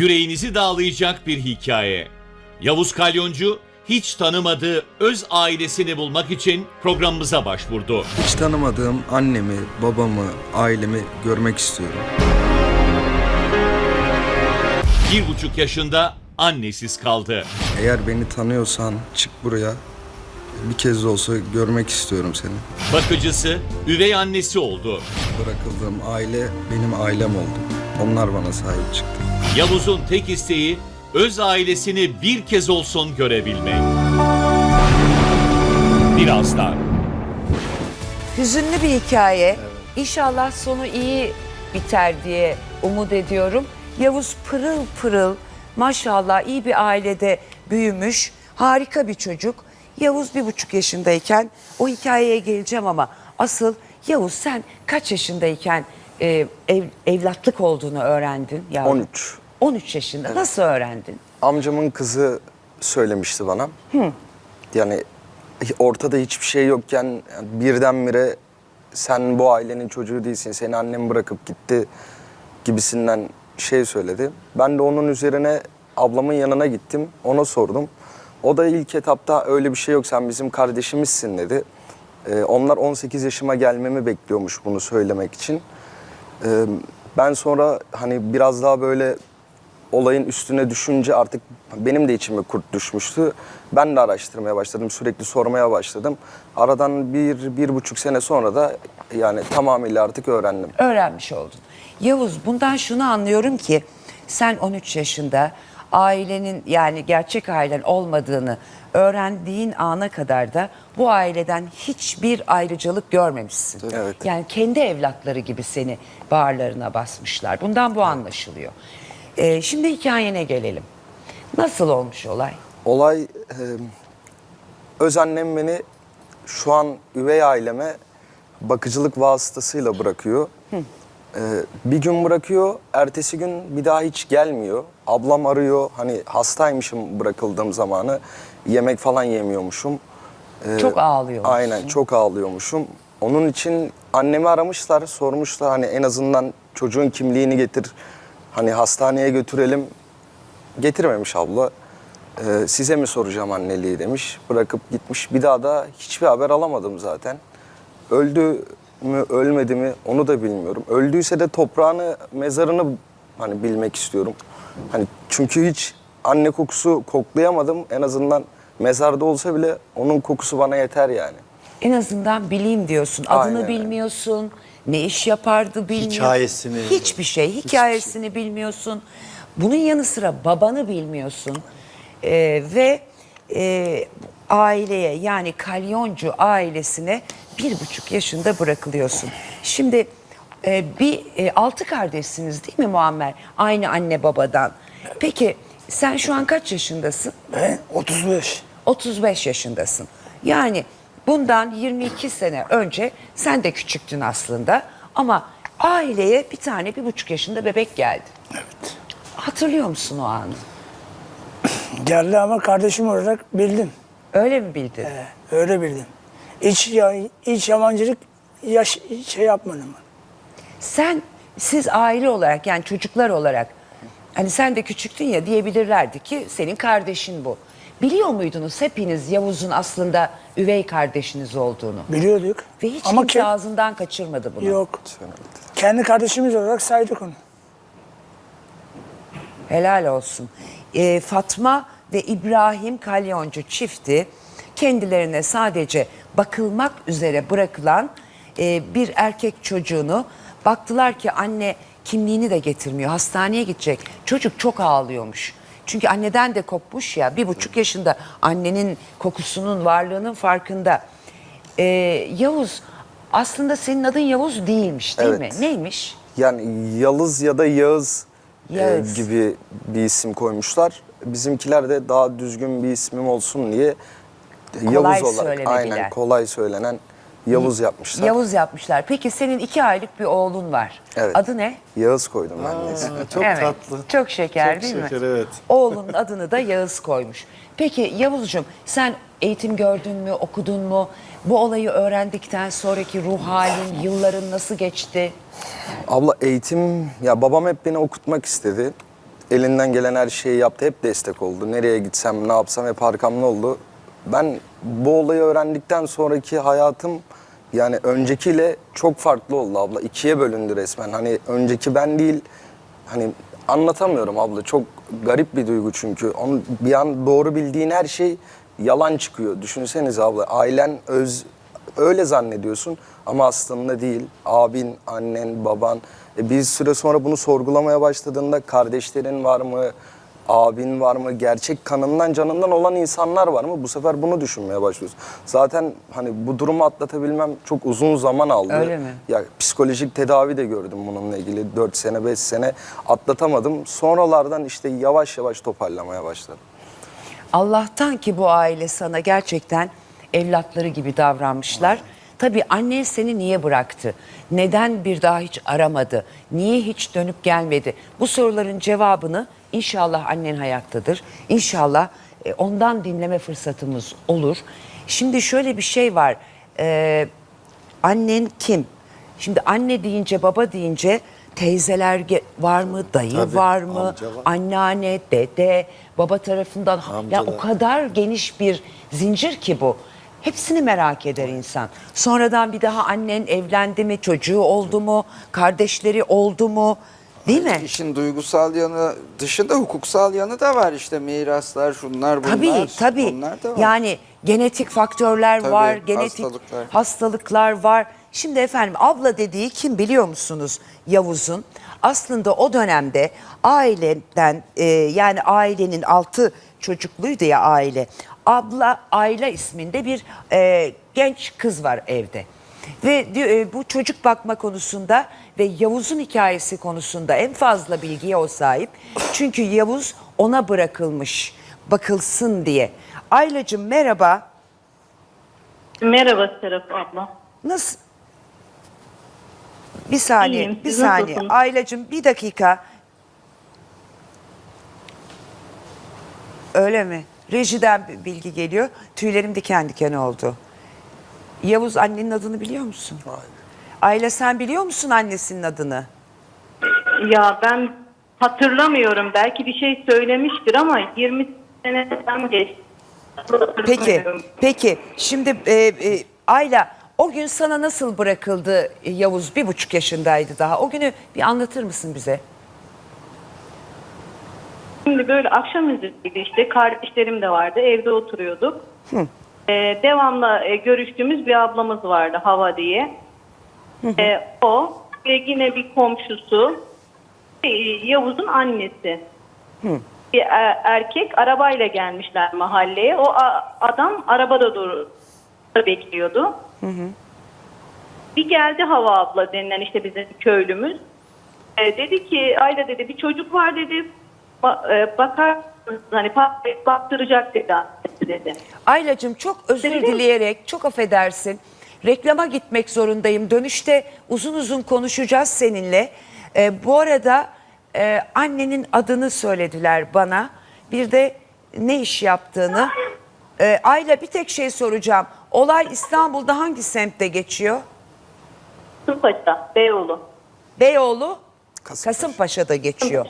Yüreğinizi dağlayacak bir hikaye. Yavuz Kalyoncu hiç tanımadığı öz ailesini bulmak için programımıza başvurdu. Hiç tanımadığım annemi, babamı, ailemi görmek istiyorum. Bir buçuk yaşında annesiz kaldı. Eğer beni tanıyorsan çık buraya. Bir kez de olsa görmek istiyorum seni. Bakıcısı üvey annesi oldu. Bırakıldığım aile benim ailem oldu. Onlar bana sahip çıktı. Yavuz'un tek isteği öz ailesini bir kez olsun görebilmek. Birazdan. Hüzünlü bir hikaye. İnşallah sonu iyi biter diye umut ediyorum. Yavuz pırıl pırıl maşallah iyi bir ailede büyümüş. Harika bir çocuk. Yavuz bir buçuk yaşındayken o hikayeye geleceğim ama asıl Yavuz sen kaç yaşındayken e, ev, evlatlık olduğunu öğrendin yavrum? 13. 13 yaşında. Nasıl öğrendin? Amcamın kızı söylemişti bana. Yani ortada hiçbir şey yokken yani birdenbire sen bu ailenin çocuğu değilsin, seni annem bırakıp gitti gibisinden şey söyledi. Ben de onun üzerine ablamın yanına gittim, ona sordum. O da ilk etapta öyle bir şey yok, sen bizim kardeşimizsin dedi. Ee, onlar 18 yaşıma gelmemi bekliyormuş bunu söylemek için. Ee, ben sonra hani biraz daha böyle olayın üstüne düşünce artık benim de içime kurt düşmüştü. Ben de araştırmaya başladım, sürekli sormaya başladım. Aradan bir, bir buçuk sene sonra da yani tamamıyla artık öğrendim. öğrenmiş oldun. Yavuz bundan şunu anlıyorum ki sen 13 yaşında ailenin yani gerçek ailen olmadığını öğrendiğin ana kadar da bu aileden hiçbir ayrıcalık görmemişsin. Evet. Yani kendi evlatları gibi seni bağırlarına basmışlar. Bundan bu anlaşılıyor. Ee, şimdi hikayene gelelim. Nasıl olmuş olay? Olay e, öz annem beni şu an üvey aileme bakıcılık vasıtasıyla bırakıyor. E, bir gün bırakıyor, ertesi gün bir daha hiç gelmiyor. Ablam arıyor, hani hastaymışım bırakıldığım zamanı. Yemek falan yemiyormuşum. E, Çok ağlıyormuşsun. Aynen, çok ağlıyormuşum. Onun için annemi aramışlar, sormuşlar hani en azından çocuğun kimliğini getir. Hani hastaneye götürelim. Getirmemiş abla. Ee, size mi soracağım anneliği demiş. Bırakıp gitmiş. Bir daha da hiçbir haber alamadım zaten. Öldü mü ölmedi mi onu da bilmiyorum. Öldüyse de toprağını, mezarını hani bilmek istiyorum. Hani çünkü hiç anne kokusu koklayamadım. En azından mezarda olsa bile onun kokusu bana yeter yani. En azından bileyim diyorsun. Adını Aynen bilmiyorsun. Ne iş yapardı bilmiyorsun. Hikayesini. Hiçbir şey. Hikayesini bilmiyorsun. Bunun yanı sıra babanı bilmiyorsun. Ee, ve e, aileye yani kalyoncu ailesine bir buçuk yaşında bırakılıyorsun. Şimdi e, bir e, altı kardeşsiniz değil mi Muammer? Aynı anne babadan. Peki sen şu an kaç yaşındasın? Ben 35. 35 yaşındasın. Yani bundan 22 sene önce sen de küçüktün aslında ama aileye bir tane bir buçuk yaşında bebek geldi. Evet. Hatırlıyor musun o anı? Geldi ama kardeşim olarak bildim. Öyle mi bildin? Ee, öyle bildim. İç, ya, iç yabancılık yaş, şey yapmadım. Sen, siz aile olarak yani çocuklar olarak hani sen de küçüktün ya diyebilirlerdi ki senin kardeşin bu. Biliyor muydunuz hepiniz Yavuz'un aslında üvey kardeşiniz olduğunu? Biliyorduk. Ve hiç ama kimse ke- ağzından kaçırmadı bunu. Yok. Kendi kardeşimiz olarak saydık onu. Helal olsun. Ee, Fatma ve İbrahim Kalyoncu çifti kendilerine sadece bakılmak üzere bırakılan e, bir erkek çocuğunu baktılar ki anne kimliğini de getirmiyor. Hastaneye gidecek. Çocuk çok ağlıyormuş. Çünkü anneden de kopmuş ya bir buçuk yaşında annenin kokusunun varlığının farkında. Ee, Yavuz aslında senin adın Yavuz değilmiş değil Evet. mi? Neymiş? Yani Yalız ya da Yağız, e, Yağız. gibi bir isim koymuşlar. Bizimkiler de daha düzgün bir ismim olsun diye Kolay Yavuz olarak aynen kolay söylenen Yavuz yapmışlar. Yavuz yapmışlar. Peki senin iki aylık bir oğlun var. Evet. Adı ne? Yağız koydum ben de ismini. Çok Evet, tatlı. Çok şeker Çok değil şeker, mi? evet. Oğlunun adını da Yağız koymuş. Peki Yavuzcuğum sen eğitim gördün mü, okudun mu? Bu olayı öğrendikten sonraki ruh halin, yılların nasıl geçti? Abla eğitim, ya babam hep beni okutmak istedi. elinden gelen her şeyi yaptı. Hep destek oldu. Nereye gitsem, ne yapsam hep arkamda oldu. Ben bu olayı öğrendikten sonraki hayatım yani öncekiyle çok farklı oldu abla. İkiye bölündü resmen. Hani önceki ben değil, hani anlatamıyorum abla. Çok garip bir duygu çünkü. Onun bir an doğru bildiğin her şey yalan çıkıyor. Düşünsenize abla. Ailen öz öyle zannediyorsun ama aslında değil. Abin, annen, baban. E bir süre sonra bunu sorgulamaya başladığında kardeşlerin var mı? Abin var mı? Gerçek kanından canından olan insanlar var mı? Bu sefer bunu düşünmeye başlıyorsun. Zaten hani bu durumu atlatabilmem çok uzun zaman aldı. Öyle mi? Ya psikolojik tedavi de gördüm bununla ilgili. 4 sene 5 sene atlatamadım. Sonralardan işte yavaş yavaş toparlamaya başladım. Allah'tan ki bu aile sana gerçekten evlatları gibi davranmışlar. Tabii annen seni niye bıraktı? Neden bir daha hiç aramadı? Niye hiç dönüp gelmedi? Bu soruların cevabını inşallah annen hayattadır. İnşallah e, ondan dinleme fırsatımız olur. Şimdi şöyle bir şey var. Ee, annen kim? Şimdi anne deyince baba deyince teyzeler var mı, dayı Tabii, var mı, var. anneanne, dede, baba tarafından ya Amcalar. o kadar geniş bir zincir ki bu. Hepsini merak eder insan. Sonradan bir daha annen evlendi mi, çocuğu oldu mu, kardeşleri oldu mu? Değil mi? İşin duygusal yanı dışında hukuksal yanı da var işte miraslar şunlar bunlar. Tabii tabii. Onlar da var. Yani genetik faktörler Tabii, var, genetik hastalıklar. hastalıklar var. Şimdi efendim abla dediği kim biliyor musunuz Yavuz'un? Aslında o dönemde aileden e, yani ailenin altı çocukluydu ya aile. Abla Ayla isminde bir e, genç kız var evde. Ve e, bu çocuk bakma konusunda ve Yavuz'un hikayesi konusunda en fazla bilgiye o sahip. Çünkü Yavuz ona bırakılmış bakılsın diye. Aylacığım merhaba. Merhaba Serap abla. Nasıl? Bir saniye, İyiyim, bir siz saniye. nasılsınız? Aylacığım bir dakika. Öyle mi? Rejiden bir bilgi geliyor. Tüylerim diken diken oldu. Yavuz annenin adını biliyor musun? Hayır. Ayla sen biliyor musun annesinin adını? Ya ben hatırlamıyorum. Belki bir şey söylemiştir ama 20 seneden geçti. Peki, peki. Şimdi e, e, Ayla o gün sana nasıl bırakıldı Yavuz? Bir buçuk yaşındaydı daha. O günü bir anlatır mısın bize? Şimdi böyle akşamüzüydü işte. Kardeşlerim de vardı. Evde oturuyorduk. Ee, devamlı e, görüştüğümüz bir ablamız vardı Hava diye. Ee, o ve yine bir komşusu e, Yavuz'un annesi. Bir e- erkek arabayla gelmişler mahalleye. O a- adam arabada dur bekliyordu. Bir geldi Hava abla denilen işte bizim köylümüz. E, dedi ki Ayla dedi bir çocuk var dedi. Ba- e, bakar hani pa- baktıracak dedi dedi. Aylacığım çok özür Dedi. dileyerek çok affedersin. Reklama gitmek zorundayım. Dönüşte uzun uzun konuşacağız seninle. Ee, bu arada e, annenin adını söylediler bana. Bir de ne iş yaptığını. Ee, Ayla bir tek şey soracağım. Olay İstanbul'da hangi semtte geçiyor? Kasımpaşa, Beyoğlu. Beyoğlu, Kasımpaşa. Kasımpaşa'da geçiyor.